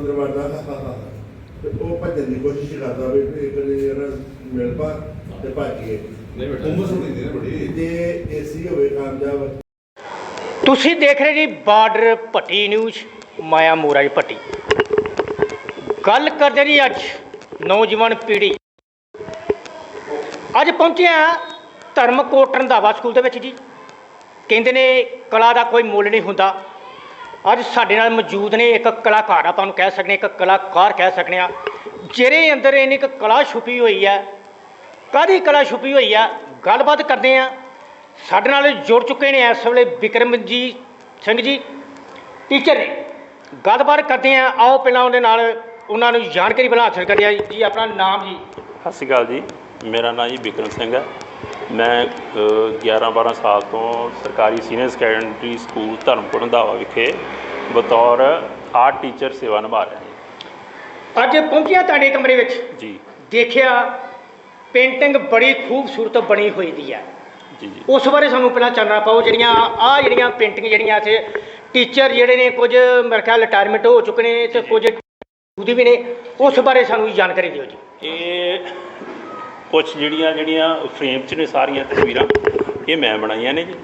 ਅੰਦਰ ਵੜਦਾ। ਤੇ ਉਹ ਭੱਜਣ ਦੀ ਕੋਸ਼ਿਸ਼ ਕਰਦਾ ਵੀ ਇੱਕ ਨੇ ਜਿਹੜਾ ਮਿਲ ਪਾ ਤੇ ਭੱਜੀਏ ਨਹੀਂ ਬੇਟਾ ਉਮਰ ਹੋਣੀ ਦੀ ਨਾ ਬੜੀ। ਜੇ ਏਸੀ ਹੋਵੇ ਕਾਮਯਾਬ ਤੁਸੀਂ ਦੇਖ ਰਹੇ ਜੀ ਬਾਰਡਰ ਭੱਟੀ ਨਿਊਜ਼ ਮਾਇਆ ਮੋਰਾਜ ਭੱਟੀ। ਗੱਲ ਕਰਦੇ ਜੀ ਅੱਜ ਨੌਜਵਾਨ ਪੀੜ੍ਹੀ। ਅੱਜ ਪਹੁੰਚੇ ਹਾਂ ਧਰਮਕੋਟ ਰੰਧਾਵਾ ਸਕੂਲ ਦੇ ਵਿੱਚ ਜੀ। ਕਹਿੰਦੇ ਨੇ ਕਲਾ ਦਾ ਕੋਈ ਮੁੱਲ ਨਹੀਂ ਹੁੰਦਾ। ਅੱਜ ਸਾਡੇ ਨਾਲ ਮੌਜੂਦ ਨੇ ਇੱਕ ਕਲਾਕਾਰ ਆਪਾਂ ਨੂੰ ਕਹਿ ਸਕਦੇ ਹਾਂ, ਇੱਕ ਕਲਾਕਾਰ ਕਹਿ ਸਕਦੇ ਆ ਜਿਹਦੇ ਅੰਦਰ ਇਹਨੇ ਇੱਕ ਕਲਾ ਛੁਪੀ ਹੋਈ ਹੈ। ਕਾਹਦੀ ਕਲਾ ਛੁਪੀ ਹੋਈ ਆ ਗੱਲਬਾਤ ਕਰਦੇ ਆ ਸਾਡੇ ਨਾਲ ਜੁੜ ਚੁੱਕੇ ਨੇ ਇਸ ਵੇਲੇ ਵਿਕਰਮਜੀਤ ਸਿੰਘ ਜੀ ਟੀਚਰ ਨੇ। ਗੱਲਬਾਤ ਕਰਦੇ ਆ ਆਓ ਪਹਿਲਾਂ ਉਹਦੇ ਨਾਲ ਉਹਨਾਂ ਨੂੰ ਜਾਣਕਾਰੀ ਬਣਾ ਹਾਸਲ ਕਰਿਆ ਜੀ ਆਪਣਾ ਨਾਮ ਜੀ। ਸਤਿ ਸ਼੍ਰੀ ਅਕਾਲ ਜੀ। ਮੇਰਾ ਨਾਮ ਜੀ ਬਿਕਰਮ ਸਿੰਘ ਹੈ। ਮੈਂ 11-12 ਸਾਲ ਤੋਂ ਸਰਕਾਰੀ senior secondary school Dharampur Randhawa ਵਿਖੇ ਬਤੌਰ ਆਰਟ ਟੀਚਰ ਸੇਵਾ ਨਿਭਾ ਰਿਹਾ ਹਾਂ। ਅੱਜ ਪਹੁੰਚਿਆ ਤੁਹਾਡੇ ਕਮਰੇ ਵਿੱਚ? ਜੀ। ਦੇਖਿਆ ਪੇਂਟਿੰਗ ਬੜੀ ਖੂਬਸੂਰਤ ਬਣੀ ਹੋਈ ਦੀ ਹੈ। ਜੀ ਜੀ। ਉਸ ਬਾਰੇ ਸਾਨੂੰ ਪਹਿਲਾਂ ਚਾਨਣਾ ਪਾਓ ਜਿਹੜੀਆਂ ਆ ਜਿਹੜੀਆਂ ਪੇਂਟਿੰਗ ਜਿਹੜੀਆਂ ਇੱਥੇ ਟੀਚਰ ਜਿਹੜੇ ਨੇ ਕੁਝ ਮੇਰੇ ਖਿਆਲ ਰਿਟਾਇਰਮੈਂਟ ਹੋ ਚੁੱਕੇ ਨੇ ਤੇ ਕੁਝ ਉਹਦੀ ਵੀ ਨੇ ਉਸ ਬਾਰੇ ਸਾਨੂੰ ਜਾਣਕਾਰੀ ਦਿਓ ਜੀ। ਇਹ ਕੁਝ ਜਿਹੜੀਆਂ ਜਿਹੜੀਆਂ ਫਰੇਮ 'ਚ ਨੇ ਸਾਰੀਆਂ ਤਸਵੀਰਾਂ ਇਹ ਮੈਂ ਬਣਾਈਆਂ ਨੇ ਜੀ।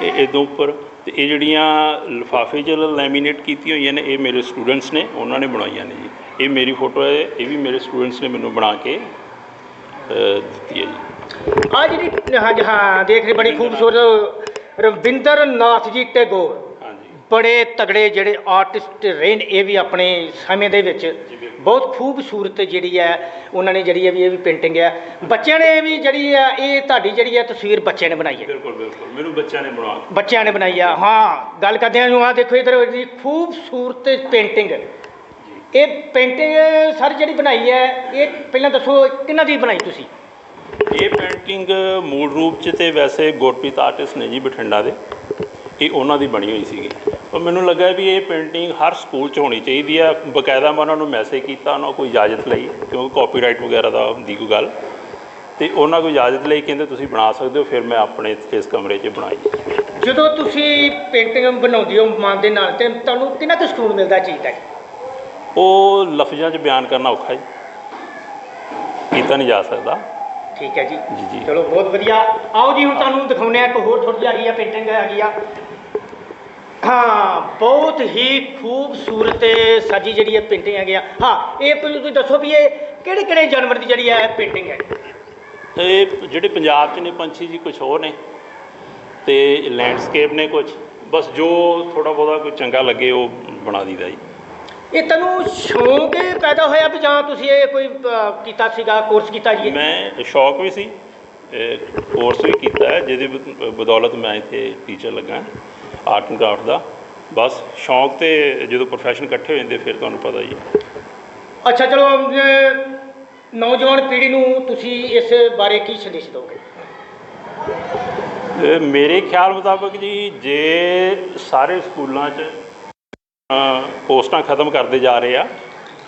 ਇਹ ਇਹਦੋਂ ਉੱਪਰ ਤੇ ਇਹ ਜਿਹੜੀਆਂ ਲਿਫਾਫੇ 'ਚ ਲੈਮੀਨੇਟ ਕੀਤੀਆਂ ਹੋਈਆਂ ਨੇ ਇਹ ਮੇਰੇ ਸਟੂਡੈਂਟਸ ਨੇ ਉਹਨਾਂ ਨੇ ਬਣਾਈਆਂ ਨੇ ਜੀ। ਇਹ ਮੇਰੀ ਫੋਟੋ ਹੈ ਇਹ ਵੀ ਮੇਰੇ ਸਟੂਡੈਂਟਸ ਨੇ ਮੈਨੂੰ ਬਣਾ ਕੇ ਦਿੱਤੀ ਹੈ ਜੀ। ਆ ਜਿਹੜੀ ਹਾਂ ਜੀ, ਹਾਂ ਦੇਖ ਰਹੀ ਬੜੀ ਖੂਬਸੂਰਤ ਰਵਿੰਦਰ ਨਾਥ ਜੀ ਟੈਗੋਰ। ਬੜੇ ਤਗੜੇ ਜਿਹੜੇ ਆਰਟਿਸਟ ਰਹੇ ਨੇ ਇਹ ਵੀ ਆਪਣੇ ਸਮੇਂ ਦੇ ਵਿੱਚ। ਬਹੁਤ ਖੂਬਸੂਰਤ ਜਿਹੜੀ ਹੈ ਉਹਨਾਂ ਨੇ ਜਿਹੜੀ ਹੈ ਵੀ ਇਹ ਵੀ ਪੇਂਟਿੰਗ ਹੈ। ਬੱਚਿਆਂ ਨੇ ਵੀ ਜਿਹੜੀ ਹੈ ਇਹ ਤੁਹਾਡੀ ਜਿਹੜੀ ਹੈ ਤਸਵੀਰ ਬੱਚਿਆਂ ਨੇ ਬਣਾਈ ਹੈ। ਬਿਲਕੁਲ ਬਿਲਕੁਲ। ਮੈਨੂੰ ਬੱਚਿਆਂ ਨੇ ਬਣਾ ਬੱਚਿਆਂ ਨੇ ਬਣਾਈ ਆ। ਹਾਂ ਗੱਲ ਕਰਦੇ ਹਾਂ ਨੂੰ ਆ ਦੇਖੋ ਇਧਰ ਦੀ ਖੂਬਸੂਰਤ ਪੇਂਟਿੰਗ। ਇਹ ਪੇਂਟਿੰਗ ਸਰ ਜਿਹੜੀ ਬਣਾਈ ਹੈ ਇਹ ਪਹਿਲਾਂ ਦੱਸੋ ਕਿਹਨਾਂ ਦੀ ਬਣਾਈ ਤੁਸੀਂ? ਇਹ ਪੇਂਟਿੰਗ ਮੂਲ ਰੂਪ 'ਚ ਤੇ ਵੈਸੇ ਗੁਰਪ੍ਰੀਤ ਆਰਟਿਸਟ ਨੇ ਜੀ ਬਠਿੰਡਾ ਦੇ। ਇਹ ਉਹਨਾਂ ਦੀ ਬਣੀ ਹੋਈ ਸੀਗੀ। ਪਰ ਮੈਨੂੰ ਲੱਗਾ ਵੀ ਇਹ ਪੇਂਟਿੰਗ ਹਰ ਸਕੂਲ 'ਚ ਹੋਣੀ ਚਾਹੀਦੀ ਆ। ਬਕਾਇਦਾ ਮੈਂ ਉਹਨਾਂ ਨੂੰ ਮੈਸੇਜ ਕੀਤਾ ਉਹਨਾਂ ਕੋਈ ਇਜਾਜ਼ਤ ਲਈ ਕਿਉਂਕਿ ਕਾਪੀਰਾਈਟ ਵਗੈਰਾ ਦਾ ਹੁੰਦੀ ਕੋਈ ਗੱਲ। ਤੇ ਉਹਨਾਂ ਕੋਈ ਇਜਾਜ਼ਤ ਲਈ ਕਹਿੰਦੇ ਤੁਸੀਂ ਬਣਾ ਸਕਦੇ ਹੋ ਫਿਰ ਮੈਂ ਆਪਣੇ ਇਸ ਕਮਰੇ 'ਚ ਬਣਾਈ। ਜਦੋਂ ਤੁਸੀਂ ਪੇਂਟਿੰਗ ਬਣਾਉਂਦੇ ਹੋ ਮਨ ਦੇ ਨਾਲ ਤੇ ਤੁਹਾਨੂੰ ਕਿੰਨਾ ਕੁ ਸਕੂਨ ਮਿਲਦਾ ਚੀਜ਼ ਦਾ? ਉਹ ਲਫ਼ਜ਼ਾਂ 'ਚ ਬਿਆਨ ਕਰਨਾ ਔਖਾ ਜੀ। ਕੀਤਾ ਨਹੀਂ ਜਾ ਸਕਦਾ। ਠੀਕ ਹੈ ਜੀ। ਚਲੋ ਬਹੁਤ ਵਧੀਆ। ਆਓ ਜੀ ਹੁਣ ਤੁਹਾਨੂੰ ਦਿਖਾਉਂਦੇ ਆ ਇੱਕ ਹੋਰ ਥੋੜੀ ਜਿਹੀ ਆ ਪੇਂਟਿੰਗ ਹੈਗੀ ਆ। ਹਾਂ ਬਹੁਤ ਹੀ ਖੂਬਸੂਰਤ ਸਾਜੀ ਜਿਹੜੀ ਹੈ ਪੇਂਟਿੰਗ ਹੈਗੀ ਆ। ਹਾਂ ਇਹ ਤੁਸੀਂ ਦੱਸੋ ਵੀ ਇਹ ਕਿਹੜੇ ਕਿਹੜੇ ਜਾਨਵਰ ਦੀ ਜਿਹੜੀ ਹੈ ਪੇਂਟਿੰਗ ਹੈ? ਇਹ ਜਿਹੜੇ ਪੰਜਾਬ 'ਚ ਨੇ ਪੰਛੀ ਜੀ ਕੁਝ ਹੋਰ ਨੇ? ਤੇ ਲੈਂਡਸਕੇਪ ਨੇ ਕੁਝ ਬਸ ਜੋ ਥੋੜਾ ਬਹੁਤਾ ਕੋਈ ਚੰਗਾ ਲੱਗੇ ਉਹ ਬਣਾ ਦਈਦਾ ਜੀ। ਇਹ ਤੈਨੂੰ ਸ਼ੌਂਕ ਹੀ ਪੈਦਾ ਹੋਇਆ ਵੀ ਜਾਂ ਤੁਸੀਂ ਇਹ ਕੋਈ ਕੀਤਾ ਸੀਗਾ ਕੋਰਸ ਕੀਤਾ ਜੀ? ਇਹ? ਮੈਂ ਸ਼ੌਕ ਵੀ ਸੀ ਕੋਰਸ ਵੀ ਕੀਤਾ ਹੈ ਜਿਹਦੇ ਬਦੌਲਤ ਮੈਂ ਇੱਥੇ ਟੀਚਰ ਲੱਗਾ। ਆਰਟ ਐਂਡ ਕਰਾਫਟ ਦਾ। ਬਸ ਸ਼ੌਕ ਤੇ ਜਦੋਂ ਪ੍ਰੋਫੈਸ਼ਨ ਇਕੱਠੇ ਹੋ ਜਾਂਦੇ ਫਿਰ ਤੁਹਾਨੂੰ ਪਤਾ ਜੀ ਅੱਛਾ ਚਲੋ ਨੌਜਵਾਨ ਪੀੜ੍ਹੀ ਨੂੰ ਤੁਸੀਂ ਇਸ ਬਾਰੇ ਕੀ ਸੰਦੇਸ਼ ਦਿਓਗੇ ਮੇਰੇ ਖਿਆਲ ਮੁਤਾਬਕ ਜੀ ਜੇ ਸਾਰੇ ਸਕੂਲਾਂ 'ਚ ਅ, ਪੋਸਟਾਂ ਖਤਮ ਕਰਦੇ ਜਾ ਰਹੇ ਆ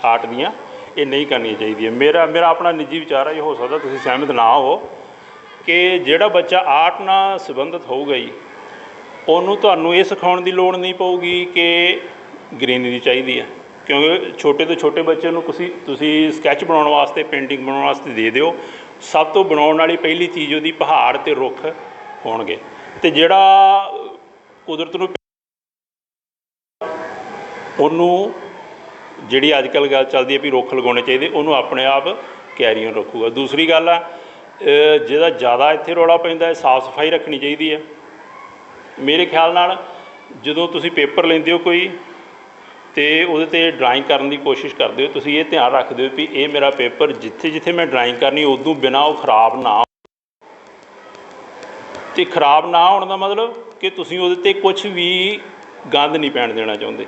ਆਰਟ ਦੀਆਂ ਇਹ ਨਹੀਂ ਕਰਨੀਆਂ ਚਾਹੀਦੀਆਂ। ਮੇਰਾ ਮੇਰਾ ਆਪਣਾ ਨਿੱਜੀ ਵਿਚਾਰ ਹੈ ਇਹ ਹੋ ਸਕਦਾ ਤੁਸੀਂ ਸਹਿਮਤ ਨਾ ਹੋ ਕਿ ਜਿਹੜਾ ਬੱਚਾ ਆਰਟ ਨਾਲ ਸੰਬੰਧਿਤ ਹੋਊਗਾ ਜੀ ਉਹਨੂੰ ਤੁਹਾਨੂੰ ਇਹ ਸਿਖਾਉਣ ਦੀ ਲੋੜ ਨਹੀਂ ਪਊਗੀ ਕਿ ਗ੍ਰੀਨਰੀ ਚਾਹੀਦੀ ਹੈ। ਕਿਉਂਕਿ ਛੋਟੇ ਤੋਂ ਛੋਟੇ ਬੱਚੇ ਨੂੰ ਤੁਸੀਂ ਤੁਸੀਂ ਸਕੈਚ ਬਣਾਉਣ ਵਾਸਤੇ, ਪੇਂਟਿੰਗ ਬਣਾਉਣ ਵਾਸਤੇ ਦੇ ਦਿਓ। ਸਭ ਤੋਂ ਬਣਾਉਣ ਵਾਲੀ ਪਹਿਲੀ ਚੀਜ਼ ਉਹਦੀ ਪਹਾੜ ਤੇ ਰੁੱਖ ਹੋਣਗੇ। ਤੇ ਜਿਹੜਾ ਕੁਦਰਤ ਨੂੰ ਉਹਨੂੰ ਜਿਹੜੀ ਅੱਜ ਕੱਲ੍ਹ ਗੱਲ ਚੱਲਦੀ ਹੈ ਵੀ ਰੁੱਖ ਲਗਾਉਣੇ ਚਾਹੀਦੇ, ਉਹਨੂੰ ਆਪਣੇ ਆਪ ਕੈਰੀਅਰ ਰੱਖੂਗਾ। ਦੂਸਰੀ ਗੱਲ ਆ ਜਿਹਦਾ ਜ਼ਿਆਦਾ ਇੱਥੇ ਰੌਲਾ ਪੈਂਦਾ ਹੈ, ਸਾਫ਼ ਸਫ਼ਾਈ ਰੱਖਣੀ ਚਾਹੀਦੀ ਹੈ। ਮੇਰੇ ਖਿਆਲ ਨਾਲ ਜਦੋਂ ਤੁਸੀਂ ਪੇਪਰ ਲੈਂਦੇ ਹੋ ਕੋਈ ਤੇ ਉਹਦੇ ਤੇ ਡਰਾਇੰਗ ਕਰਨ ਦੀ ਕੋਸ਼ਿਸ਼ ਕਰਦੇ ਹੋ, ਤੁਸੀਂ ਇਹ ਧਿਆਨ ਰੱਖਦੇ ਹੋ ਵੀ ਇਹ ਮੇਰਾ ਪੇਪਰ ਜਿੱਥੇ ਜਿੱਥੇ ਮੈਂ ਡਰਾਇੰਗ ਕਰਨੀ, ਉਦੋਂ ਬਿਨਾ ਉਹ ਖਰਾਬ ਨਾ ਹੋ। ਤੇ ਖਰਾਬ ਨਾ ਹੋਣ ਦਾ ਮਤਲਬ ਕਿ ਤੁਸੀਂ ਉਹਦੇ ਤੇ ਕੁਝ ਵੀ ਗੰਦ ਨਹੀਂ ਪੈਣ ਦੇਣਾ ਚਾਹੁੰਦੇ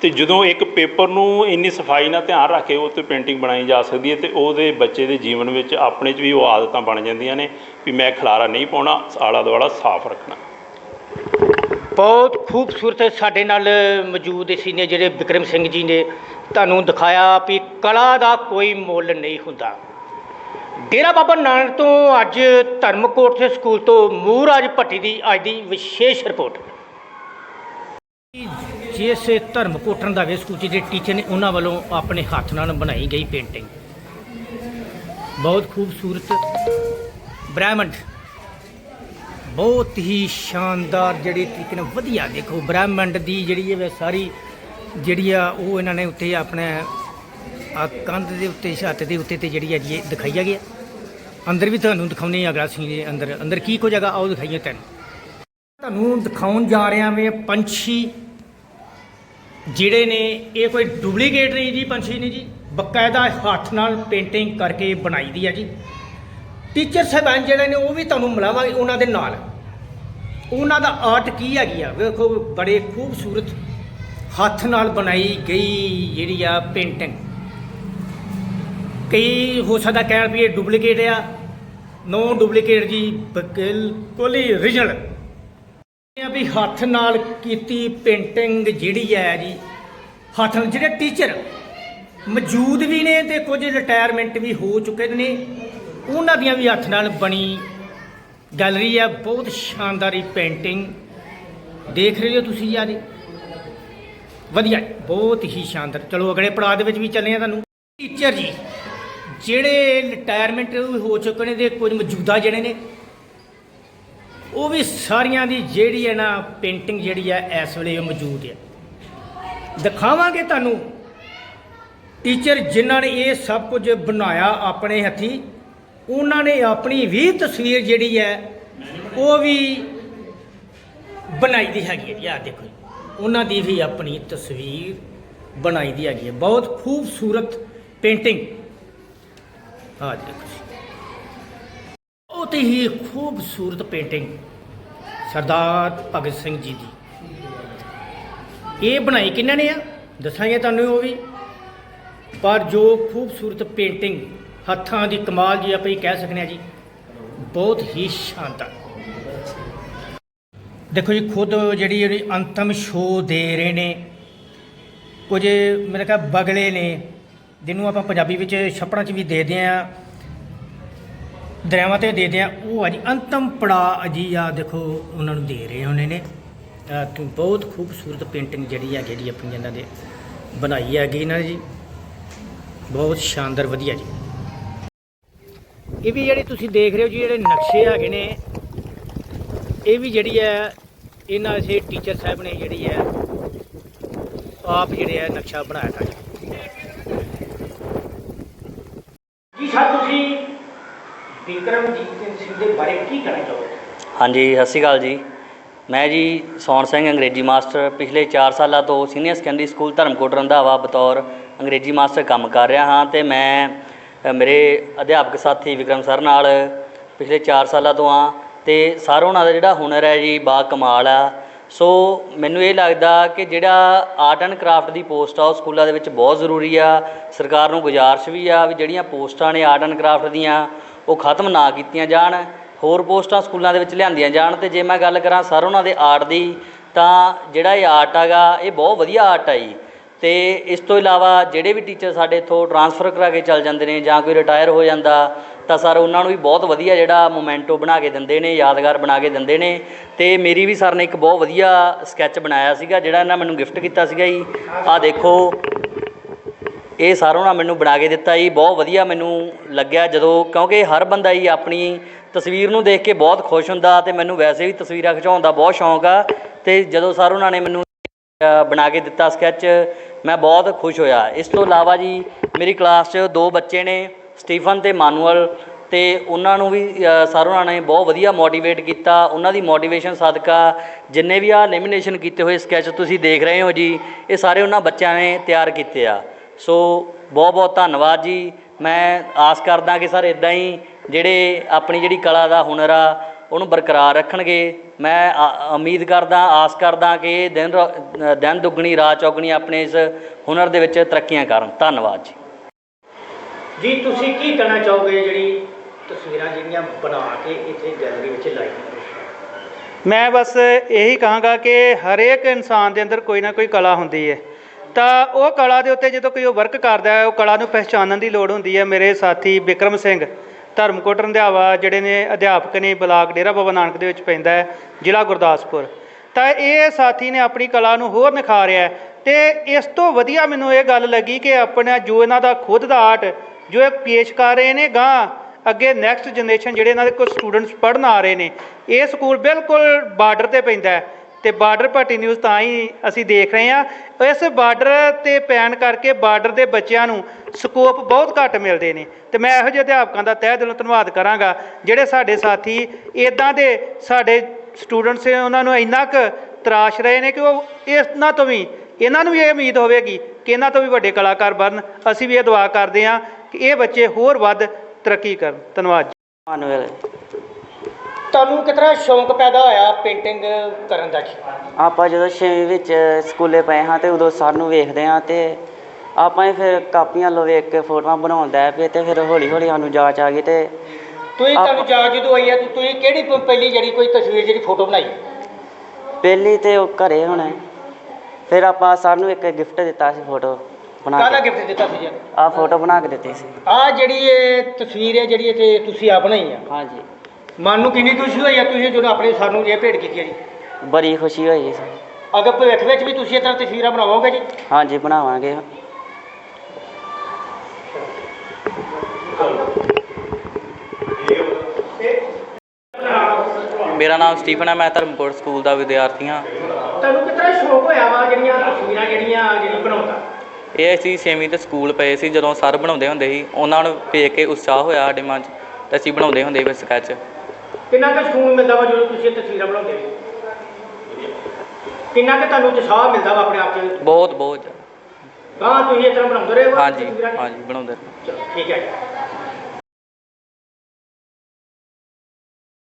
ਤੇ ਜਦੋਂ ਇੱਕ ਪੇਪਰ ਨੂੰ ਇੰਨੀ ਸਫ਼ਾਈ ਨਾਲ ਧਿਆਨ ਰੱਖ ਕੇ ਉਹ ਤੇ ਪੇਂਟਿੰਗ ਬਣਾਈ ਜਾ ਸਕਦੀ ਹੈ ਤੇ ਉਹਦੇ ਬੱਚੇ ਦੇ ਜੀਵਨ ਵਿੱਚ ਆਪਣੇ 'ਚ ਵੀ ਉਹ ਆਦਤਾਂ ਬਣ ਜਾਂਦੀਆਂ ਨੇ ਵੀ ਮੈਂ ਖਲਾਰਾ ਨਹੀਂ ਪਾਉਣਾ ਆਲਾ ਦੁਆਲਾ ਸਾਫ਼ ਰੱਖਣਾ ਬਹੁਤ ਖੂਬਸੂਰਤ ਸਾਡੇ ਨਾਲ ਮੌਜੂਦ ਸੀ ਨੇ ਜਿਹੜੇ ਵਿਕਰਮ ਸਿੰਘ ਜੀ ਨੇ ਤੁਹਾਨੂੰ ਦਿਖਾਇਆ ਵੀ ਕਲਾ ਦਾ ਕੋਈ ਮੁੱਲ ਨਹੀਂ ਹੁੰਦਾ। ਡੇਰਾ ਬਾਬਾ ਨਾਨਕ ਤੋਂ ਅੱਜ ਧਰਮਕੋਟ ਦੇ ਸਕੂਲ ਤੋਂ ਮੂਹਰਾਜ ਭੱਟੀ ਦੀ ਅੱਜ ਦੀ ਵਿਸ਼ੇਸ਼ ਰਿਪੋਰਟ। ਜਿਸ ਧਰਮ ਕੋਟਣ ਦਾ ਵੇ ਸਕੂਲ 'ਚ ਜਿਹੜੇ ਟੀਚਰ ਨੇ, ਉਹਨਾਂ ਵੱਲੋਂ ਆਪਣੇ ਹੱਥ ਨਾਲ ਬਣਾਈ ਗਈ ਪੇਂਟਿੰਗ। ਬਹੁਤ ਖੂਬਸੂਰਤ, ਬ੍ਰਹਿਮੰਡ ਬਹੁਤ ਹੀ ਸ਼ਾਨਦਾਰ ਜਿਹੜੀ ਤਰੀਕੇ ਨਾਲ ਵਧੀਆ, ਦੇਖੋ ਬ੍ਰਹਿਮੰਡ ਦੀ ਜਿਹੜੀ ਇਹ ਸਾਰੀ ਜਿਹੜੀ ਆ, ਉਹ ਇਹਨਾਂ ਨੇ ਉੱਤੇ ਆਪਣੇ ਆ ਕੰਧ ਦੇ ਉੱਤੇ, ਛੱਤ ਦੇ ਉੱਤੇ ਤੇ ਜਿਹੜੀ ਹੈ ਜੀ ਇਹ ਦਿਖਾਈਆ ਗਿਆ ਅੰਦਰ ਵੀ ਤੁਹਾਨੂੰ ਦਿਖਾਉਣੇ ਅਗਲਾ ਸੀ ਦੇ ਅੰਦਰ। ਅੰਦਰ ਕੀ ਕੁਝ ਜਗ੍ਹਾ ਆਓ ਦਿਖਾਈਏ ਤੈਨੂੰ ਤੁਹਾਨੂੰ ਦਿਖਾਉਣ ਜਾ ਰਿਹਾ ਵੇ ਪੰਛੀ ਜਿਹੜੇ ਨੇ, ਇਹ ਕੋਈ ਡੁਪਲੀਕੇਟ ਨਹੀਂ ਜੀ, ਪੰਛੀ ਨਹੀਂ ਜੀ। ਬਕਾਇਦਾ ਹੱਥ ਨਾਲ ਪੇਂਟਿੰਗ ਕਰਕੇ ਬਣਾਈ ਦੀ ਆ ਜੀ। ਟੀਚਰ ਸਾਹਿਬਾਨ ਜਿਹੜੇ ਨੇ ਉਹ ਵੀ ਤੁਹਾਨੂੰ ਮਿਲਾਵਾਂਗੇ ਉਹਨਾਂ ਦੇ ਨਾਲ। ਉਹਨਾਂ ਦਾ ਆਰਟ ਕੀ ਹੈਗੀ ਆ? ਵੇਖੋ, ਬੜੇ ਖੂਬਸੂਰਤ ਹੱਥ ਨਾਲ ਬਣਾਈ ਗਈ ਜਿਹੜੀ ਆ ਪੇਂਟਿੰਗ। ਕਈ ਹੋ ਸਕਦਾ ਕਹਿਣ ਵੀ ਇਹ ਡੁਪਲੀਕੇਟ ਆ। ਨੋ ਡੁਪਲੀਕੇਟ ਜੀ, ਬਿਲਕੁਲ ਹੀ origignal ਆ ਵੀ ਹੱਥ ਨਾਲ ਕੀਤੀ ਪੇਂਟਿੰਗ ਜਿਹੜੀ ਹੈ ਜੀ, ਹੱਥ ਨਾਲ। ਜਿਹੜੇ ਟੀਚਰ ਮੌਜੂਦ ਵੀ ਨੇ ਤੇ ਕੁਝ ਰਿਟਾਇਰਮੈਂਟ ਵੀ ਹੋ ਚੁੱਕੇ ਨੇ ਉਹਨਾਂ ਦੀਆਂ ਵੀ ਹੱਥ ਨਾਲ ਬਣੀ ਗੈਲਰੀ ਹੈ, ਬਹੁਤ ਸ਼ਾਨਦਾਰੀ ਪੇਂਟਿੰਗ। ਦੇਖ ਰਹੇ ਹੋ ਤੁਸੀਂ ਯਾਰ ਵਧੀਆ, ਬਹੁਤ ਹੀ ਸ਼ਾਨਦਾਰ। ਚਲੋ ਅਗਲੇ ਪੜਾਅ ਦੇ ਵਿੱਚ ਵੀ ਚੱਲੇ ਆ ਤੁਹਾਨੂੰ। ਟੀਚਰ ਜੀ, ਜਿਹੜੇ ਰਿਟਾਇਰਮੈਂਟ ਹੋ ਚੁੱਕੇ ਨੇ ਤੇ ਕੁਝ ਮੌਜੂਦਾ ਜਿਹੜੇ ਨੇ, ਉਹ ਵੀ ਸਾਰੀਆਂ ਦੀ ਜਿਹੜੀ ਹੈ ਨਾ ਪੇਂਟਿੰਗ ਜਿਹੜੀ ਹੈ, ਇਸ ਵੇਲੇ ਮੌਜੂਦ ਹੈ। ਦਿਖਾਵਾਂਗੇ ਤੁਹਾਨੂੰ। ਟੀਚਰ ਜਿਨ੍ਹਾਂ ਨੇ ਇਹ ਸਭ ਕੁਝ ਬਣਾਇਆ ਆਪਣੇ ਹੱਥੀ ਉਹਨਾਂ ਨੇ ਆਪਣੀ ਵੀ ਤਸਵੀਰ ਜਿਹੜੀ ਹੈ, ਉਹ ਵੀ ਬਣਾਈ ਦੀ ਹੈਗੀ ਹੈ। ਜੀ ਆਹ ਦੇਖੋ ਜੀ। ਉਹਨਾਂ ਦੀ ਵੀ ਆਪਣੀ ਤਸਵੀਰ ਬਣਾਈ ਦੀ ਹੈਗੀ ਹੈ। ਬਹੁਤ ਖੂਬਸੂਰਤ ਪੇਂਟਿੰਗ। ਆਹ ਦੇਖੋ ਜੀ। ਬਹੁਤ ਹੀ ਖੂਬਸੂਰਤ ਪੇਂਟਿੰਗ ਸਰਦਾਰ ਭਗਤ ਸਿੰਘ ਜੀ ਦੀ। ਇਹ ਬਣਾਈ ਕਿਹਨਾਂ ਨੇ ਆ? ਦੱਸਾਂਗੇ ਤੁਹਾਨੂੰ ਉਹ ਵੀ। ਪਰ ਜੋ ਖੂਬਸੂਰਤ ਪੇਂਟਿੰਗ ਹੱਥਾਂ ਦੀ ਕਮਾਲ ਜੀ ਆਪਾਂ ਇਹ ਕਹਿ ਸਕਨੇ ਆ ਜੀ। ਬਹੁਤ ਹੀ ਸ਼ਾਨਦਾਰ ਦੇਖੋ ਜੀ, ਖੁਦ ਜਿਹੜੀ ਜਿਹੜੀ ਅੰਤਮ ਸ਼ੋਅ ਦੇ ਰਹੇ ਨੇ, ਕੁਝ ਮੇਰੇ ਖਿਆਲ ਬਗਲੇ ਨੇ, ਜਿਹਨੂੰ ਆਪਾਂ ਪੰਜਾਬੀ ਵਿੱਚ ਛੱਪੜਾਂ 'ਚ ਵੀ ਦੇਖਦੇ ਆ ਦਰਿਆਵਾਂ ਤੇ ਦੇਦੇ ਆ ਉਹ ਆ ਜੀ, ਅੰਤਮ ਪੜਾ ਜੀ ਆ ਦੇਖੋ ਉਹਨਾਂ ਨੂੰ ਦੇ ਰਹੇ ਉਹਨੇ ਨੇ। ਬਹੁਤ ਖੂਬਸੂਰਤ ਪੇਂਟਿੰਗ ਜਿਹੜੀ ਹੈਗੀ ਜੀ ਆਪਣੀ ਇਹਨਾਂ ਦੇ ਬਣਾਈ ਹੈਗੀ ਇਹਨਾਂ ਨੇ ਜੀ ਬਹੁਤ ਸ਼ਾਨਦਾਰ, ਵਧੀਆ ਜੀ। ਇਹ ਵੀ ਜਿਹੜੇ ਤੁਸੀਂ ਦੇਖ ਰਹੇ ਹੋ ਜੀ ਜਿਹੜੇ ਨਕਸ਼ੇ ਹੈਗੇ ਨੇ ਇਹ ਵੀ ਜਿਹੜੀ ਹੈ ਇਹਨਾਂ ਦੇ ਟੀਚਰ ਸਾਹਿਬ ਨੇ ਜਿਹੜੀ ਹੈ ਆਪ ਜਿਹੜੇ ਹੈ ਨਕਸ਼ਾ ਬਣਾਇਆ ਤਾ ਜੀ। ਸਰ ਤੁਸੀਂ ਵਿਕਰਮਜੀਤ ਸਿੰਘ ਦੇ ਬਾਰੇ ਕੀ ਕਹਿਣਾ ਚਾਹੋਗੇ? ਹਾਂਜੀ ਸਤਿ ਸ਼੍ਰੀ ਅਕਾਲ ਜੀ। ਮੈਂ ਜੀ ਸੌਣ ਸਿੰਘ ਅੰਗਰੇਜ਼ੀ ਮਾਸਟਰ। ਪਿਛਲੇ 4 ਸਾਲਾਂ ਤੋਂ senior secondary school Dharamkot Randhawa ਬਤੌਰ ਅੰਗਰੇਜ਼ੀ ਮਾਸਟਰ ਕੰਮ ਕਰ ਰਿਹਾ ਹਾਂ ਤੇ ਮੈਂ ਮੇਰੇ ਅਧਿਆਪਕ ਸਾਥੀ ਵਿਕਰਮ ਸਰ ਨਾਲ ਪਿਛਲੇ 4 ਸਾਲਾਂ ਤੋਂ ਆ ਤੇ ਸਰ ਉਹਨਾਂ ਦਾ ਜਿਹੜਾ ਹੁਨਰ ਹੈ ਜੀ, ਬਾ ਕਮਾਲ ਆ। ਸੋ ਮੈਨੂੰ ਇਹ ਲੱਗਦਾ ਕਿ ਜਿਹੜਾ ਆਰਟ ਐਂਡ ਕਰਾਫਟ ਦੀ ਪੋਸਟ ਆ, ਉਹ ਸਕੂਲਾਂ ਦੇ ਵਿੱਚ ਬਹੁਤ ਜ਼ਰੂਰੀ ਆ। ਸਰਕਾਰ ਨੂੰ ਗੁਜ਼ਾਰਿਸ਼ ਵੀ ਆ ਵੀ ਜਿਹੜੀਆਂ ਪੋਸਟਾਂ ਨੇ ਆਰਟ ਐਂਡ ਕਰਾਫਟ ਦੀਆਂ, ਉਹ ਖਤਮ ਨਾ ਕੀਤੀਆਂ ਜਾਣ। ਹੋਰ ਪੋਸਟਾਂ ਸਕੂਲਾਂ ਦੇ ਵਿੱਚ ਲਿਆਂਦੀਆਂ ਜਾਣ ਤੇ ਜੇ ਮੈਂ ਗੱਲ ਕਰਾਂ ਸਰ ਉਹਨਾਂ ਦੇ ਆਰਟ ਦੀ, ਤਾਂ ਜਿਹੜਾ ਇਹ ਆਰਟ ਹੈਗਾ, ਇਹ ਬਹੁਤ ਵਧੀਆ ਆਰਟ ਆ ਜੀ। ਤੇ ਇਸ ਤੋਂ ਇਲਾਵਾ ਜਿਹੜੇ ਵੀ ਟੀਚਰ ਸਾਡੇ ਇੱਥੋਂ ਟਰਾਂਸਫਰ ਕਰਾ ਕੇ ਚੱਲ ਜਾਂਦੇ ਨੇ ਜਾਂ ਕੋਈ ਰਿਟਾਇਰ ਹੋ ਜਾਂਦਾ, ਤਾਂ ਸਰ ਉਹਨਾਂ ਨੂੰ ਵੀ ਬਹੁਤ ਵਧੀਆ ਜਿਹੜਾ ਮੋਮੈਂਟੋ ਬਣਾ ਕੇ ਦਿੰਦੇ ਨੇ, ਯਾਦਗਾਰ ਬਣਾ ਕੇ ਦਿੰਦੇ ਨੇ। ਤੇ ਮੇਰੀ ਵੀ ਸਰ ਨੇ ਇੱਕ ਬਹੁਤ ਵਧੀਆ ਸਕੈਚ ਬਣਾਇਆ ਸੀਗਾ, ਜਿਹੜਾ ਇਹਨਾਂ ਮੈਨੂੰ ਗਿਫਟ ਕੀਤਾ ਸੀਗਾ ਜੀ। ਆਹ ਦੇਖੋ, ਇਹ ਸਾਰੋਂ ਨਾਲ ਮੈਨੂੰ ਬਣਾ ਕੇ ਦਿੱਤਾ ਜੀ, ਬਹੁਤ ਵਧੀਆ ਮੈਨੂੰ ਲੱਗਿਆ ਜਦੋਂ, ਕਿਉਂਕਿ ਹਰ ਬੰਦਾ ਹੀ ਆਪਣੀ ਤਸਵੀਰ ਨੂੰ ਦੇਖ ਕੇ ਬਹੁਤ ਖੁਸ਼ ਹੁੰਦਾ ਤੇ ਮੈਨੂੰ ਵੈਸੇ ਵੀ ਤਸਵੀਰਾਂ ਖਿਚਾਉਣ ਦਾ ਬਹੁਤ ਸ਼ੌਂਕ ਆ। ਤੇ ਜਦੋਂ ਸਰ ਉਹਨਾਂ ਨੇ ਮੈਨੂੰ ਬਣਾ ਕੇ ਦਿੱਤਾ ਸਕੈਚ ਮੈਂ ਬਹੁਤ ਖੁਸ਼ ਹੋਇਆ। ਇਸ ਤੋਂ ਇਲਾਵਾ ਜੀ, ਮੇਰੀ ਕਲਾਸ 'ਚ ਦੋ ਬੱਚੇ ਨੇ, ਸਟੀਫਨ ਤੇ ਮਾਨੂਅਲ, ਤੇ ਉਹਨਾਂ ਨੂੰ ਵੀ ਸਰ ਉਹਨਾਂ ਨੇ ਬਹੁਤ ਵਧੀਆ ਮੋਟੀਵੇਟ ਕੀਤਾ। ਉਹਨਾਂ ਦੀ ਮੋਟੀਵੇਸ਼ਨ ਸਦਕਾ ਜਿੰਨੇ ਵੀ ਆ ਲੈਮੀਨੇਸ਼ਨ ਕੀਤੇ ਹੋਏ ਸਕੈਚ ਤੁਸੀਂ ਦੇਖ ਰਹੇ ਹੋ ਜੀ, ਇਹ ਸਾਰੇ ਉਹਨਾਂ ਬੱਚਿਆਂ ਨੇ ਤਿਆਰ ਕੀਤੇ ਆ। ਸੋ ਬਹੁਤ ਬਹੁਤ ਧੰਨਵਾਦ ਜੀ। ਮੈਂ ਆਸ ਕਰਦਾ ਕਿ ਸਰ ਇਦਾਂ ਹੀ ਜਿਹੜੇ ਆਪਣੀ ਜਿਹੜੀ ਕਲਾ ਦਾ ਹੁਨਰ ਆ ਉਹਨੂੰ ਬਰਕਰਾਰ ਰੱਖਣਗੇ। ਮੈਂ ਆ- ਉਮੀਦ ਕਰਦਾ ਆਸ ਕਰਦਾ ਕਿ ਇਹ ਦਿਨ ਰ- ਦਿਨ ਦੁੱਗਣੀ ਰਾਤ ਚੌਗਣੀ ਆਪਣੇ ਇਸ ਹੁਨਰ ਦੇ ਵਿੱਚ ਤਰੱਕੀਆਂ ਕਰਨ। ਧੰਨਵਾਦ ਜੀ। ਜੀ ਤੁਸੀਂ ਕੀ ਕਹਿਣਾ ਚਾਹੋਗੇ ਜਿਹੜੀ ਤਸਵੀਰਾਂ ਜਿਹੜੀਆਂ ਬਣਾ ਕੇ ਇੱਥੇ ਗੈਲਰੀ ਵਿੱਚ ਲਾਈਆਂ ਮੈਂ ਬਸ ਇਹੀ ਕਹਾਂਗਾ ਕਿ ਹਰੇਕ ਇਨਸਾਨ ਦੇ ਅੰਦਰ ਕੋਈ ਨਾ ਕੋਈ ਕਲਾ ਹੁੰਦੀ ਹੈ। ਤਾਂ ਉਹ ਕਲਾ ਦੇ ਉੱਤੇ ਜਦੋਂ ਕੋਈ ਉਹ ਵਰਕ ਕਰਦਾ ਹੈ ਉਹ ਕਲਾ ਨੂੰ ਪਹਿਚਾਨਣ ਦੀ ਲੋੜ ਹੁੰਦੀ ਹੈ। ਮੇਰੇ ਸਾਥੀ ਵਿਕਰਮ ਸਿੰਘ ਧਰਮਕੋਟ ਰੰਧਿਆਵਾ ਜਿਹੜੇ ਨੇ ਅਧਿਆਪਕ ਨੇ ਬਲਾਕ ਡੇਰਾ ਬਾਬਾ ਨਾਨਕ ਦੇ ਵਿੱਚ ਪੈਂਦਾ ਹੈ, ਜ਼ਿਲ੍ਹਾ ਗੁਰਦਾਸਪੁਰ। ਤਾਂ ਇਹ ਸਾਥੀ ਨੇ ਆਪਣੀ ਕਲਾ ਨੂੰ ਹੋਰ ਨਿਖਾਰਿਆ ਹੈ ਤੇ ਇਸ ਤੋਂ ਵਧੀਆ ਮੈਨੂੰ ਇਹ ਗੱਲ ਲੱਗੀ ਕਿ ਆਪਣਾ ਜੋ ਇਹਨਾਂ ਦਾ ਖੁਦ ਦਾ ਆਰਟ ਜੋ ਇਹ ਪੇਸ਼ ਕਰ ਰਹੇ ਨੇ ਗਾਂ ਅੱਗੇ ਨੈਕਸਟ ਜਨਰੇਸ਼ਨ ਜਿਹੜੇ ਇਹਨਾਂ ਦੇ ਕੁਝ ਸਟੂਡੈਂਟਸ ਪੜ੍ਹਨ ਆ ਰਹੇ ਨੇ, ਇਹ ਸਕੂਲ ਬਿਲਕੁਲ ਬਾਰਡਰ ਤੇ ਪੈਂਦਾ ਹੈ। ਤੇ ਬਾਰਡਰ ਭੱਟੀ ਨਿਊਜ਼ ਤਾਂ ਹੀ ਅਸੀਂ ਦੇਖ ਰਹੇ ਹਾਂ। ਇਸ ਬਾਰਡਰ ਤੇ ਪੈਣ ਕਰਕੇ ਬਾਰਡਰ ਦੇ ਬੱਚਿਆਂ ਨੂੰ ਸਕੋਪ ਬਹੁਤ ਘੱਟ ਮਿਲਦੇ ਨੇ। ਤੇ ਮੈਂ ਇਹੋ ਜਿਹੇ ਅਧਿਆਪਕਾਂ ਦਾ ਤਹਿ ਦਿਲੋਂ ਧੰਨਵਾਦ ਕਰਾਂਗਾ, ਜਿਹੜੇ ਸਾਡੇ ਸਾਥੀ ਇਦਾਂ ਦੇ ਸਾਡੇ ਸਟੂਡੈਂਟਸ ਨੇ, ਉਹਨਾਂ ਨੂੰ ਇੰਨਾ ਕੁ ਤਰਾਸ਼ ਰਹੇ ਨੇ ਕਿ ਉਹ ਇਹਨਾਂ ਤੋਂ ਵੀ, ਇਹਨਾਂ ਨੂੰ ਵੀ ਇਹ ਉਮੀਦ ਹੋਵੇਗੀ ਕਿ ਇਹਨਾਂ ਤੋਂ ਵੀ ਵੱਡੇ ਕਲਾਕਾਰ ਬਣਨ। ਅਸੀਂ ਵੀ ਇਹ ਦੁਆ ਕਰਦੇ ਹਾਂ ਕਿ ਇਹ ਬੱਚੇ ਹੋਰ ਵੱਧ ਤਰੱਕੀ ਕਰਨ। ਧੰਨਵਾਦ ਜੀ। ਮਾਨੂਅਲ ਤੁਹਾਨੂੰ ਕਿਤਨਾ ਸ਼ੌਂਕ ਪੈਦਾ ਹੋਇਆ ਪੇਂਟਿੰਗ ਕਰਨ ਦਾ ਜੀ? ਆਪਾਂ ਜਦੋਂ ਛੇਵੀਂ ਵਿੱਚ ਸਕੂਲੇ ਪਏ ਹਾਂ ਤੇ ਉਦੋਂ ਸਰ ਨੂੰ ਵੇਖਦੇ ਹਾਂ ਤੇ ਆਪਾਂ ਹੀ ਫਿਰ ਕਾਪੀਆਂ ਲੋ ਵੇਖ ਕੇ ਫੋਟੋਆਂ ਬਣਾਉਂਦਾ ਪਏ ਤੇ ਫਿਰ ਹੌਲੀ ਹੌਲੀ ਸਾਨੂੰ ਜਾਚ ਆ ਗਈ ਤੇ ਤੁਸੀਂ ਤੁਹਾਨੂੰ ਯਾਦ ਜਦੋਂ ਆਈ ਹੈ ਤਾਂ ਤੁਸੀਂ ਕਿਹੜੀ ਪ- ਪਹਿਲੀ ਜਿਹੜੀ ਕੋਈ ਤਸਵੀਰ ਜਿਹੜੀ ਫੋਟੋ ਬਣਾਈ? ਪਹਿਲੀ ਤੇ ਉਹ ਘਰੇ ਹੁਣ ਫਿਰ ਆਪਾਂ ਸਰ ਨੂੰ ਇੱਕ ਗਿਫਟ ਦਿੱਤਾ ਸੀ ਫੋਟੋ ਬਣਾ ਕਾਹਦਾ ਕੇ। ਗਿਫਟ ਦਿੱਤਾ ਸੀ ਜੀ? ਆ ਫੋਟੋ ਬਣਾ ਕੇ ਦਿੱਤੀ ਸੀ। ਆ ਜਿਹੜੀ ਇਹ ਤਸਵੀਰ ਹੈ ਜਿਹੜੀ ਇੱਥੇ ਤੁਸੀਂ ਆ ਬਣਾਈ ਆ? ਹਾਂਜੀ। ਮਨ ਨੂੰ ਕਿੰਨੀ ਖੁਸ਼ੀ ਹੋਈ ਆ ਤੁਸੀਂ ਜਦੋਂ ਆਪਣੇ ਸਰ ਨੂੰ ਇਹ ਭੇਟ ਕੀਤੀ ਹੈ ਜੀ? ਬੜੀ ਖੁਸ਼ੀ ਹੋਈ ਸੀ ਅਗਰ ਭਵਿੱਖ ਵਿੱਚ ਵੀ ਤੁਸੀਂ ਇਸ ਤਰ੍ਹਾਂ ਤਸਵੀਰਾਂ ਬਣਾਵੋਗੇ ਜੀ? ਹਾਂਜੀ ਬਣਾਵਾਂਗੇ। ਮੇਰਾ ਨਾਮ ਸਟੀਫਨ ਹੈ ਮੈਂ ਧਰਮਕੋਟ ਸਕੂਲ ਦਾ ਵਿਦਿਆਰਥੀ ਹਾਂ ਤੁਹਾਨੂੰ ਕਿਤਨਾ ਸ਼ੌਂਕ ਹੋਇਆ ਵਾ ਜਿਹੜੀਆਂ ਤਸਵੀਰਾਂ ਜਿਹੜੀਆਂ ਜਿਹੜੀ ਬਣਾਉਂਦਾ? ਇਹ ਅਸੀਂ ਛੇਵੀਂ ਤੇ ਸਕੂਲ ਪਏ ਸੀ ਜਦੋਂ ਸਰ ਬਣਾਉਂਦੇ ਹੁੰਦੇ ਸੀ ਉਹਨਾਂ ਨੂੰ ਵੇਖ ਕੇ ਉਤਸ਼ਾਹ ਹੋਇਆ ਸਾਡੇ ਮਨ 'ਚ ਤੇ ਅਸੀਂ ਬਣਾਉਂਦੇ ਹੁੰਦੇ ਸੀ ਸਕੈਚ ਕਿੰਨਾ ਕੁ ਸਕੂਨ ਮਿਲਦਾ ਵਾ ਜਦੋਂ ਤੁਸੀਂ ਇਹ ਤਸਵੀਰਾਂ ਬਣਾਉਂਦੇ ਹੋ ਕਿੰਨਾ ਕੁ ਤੁਹਾਨੂੰ ਉਤਸ਼ਾਹ ਮਿਲਦਾ ਵਾ ਆਪਣੇ ਆਪ 'ਚ ਬਹੁਤ ਬਹੁਤ ਜ਼ਿਆਦਾ। ਹਾਂ ਤੁਸੀਂ ਇਸ ਤਰ੍ਹਾਂ ਬਣਾਉਂਦੇ ਰਹੇ ਹੋ ਹਾਂਜੀ ਤਸਵੀਰਾਂ? ਹਾਂਜੀ ਬਣਾਉਂਦੇ ਰਹੇ। ਚਲੋ, ਠੀਕ ਹੈ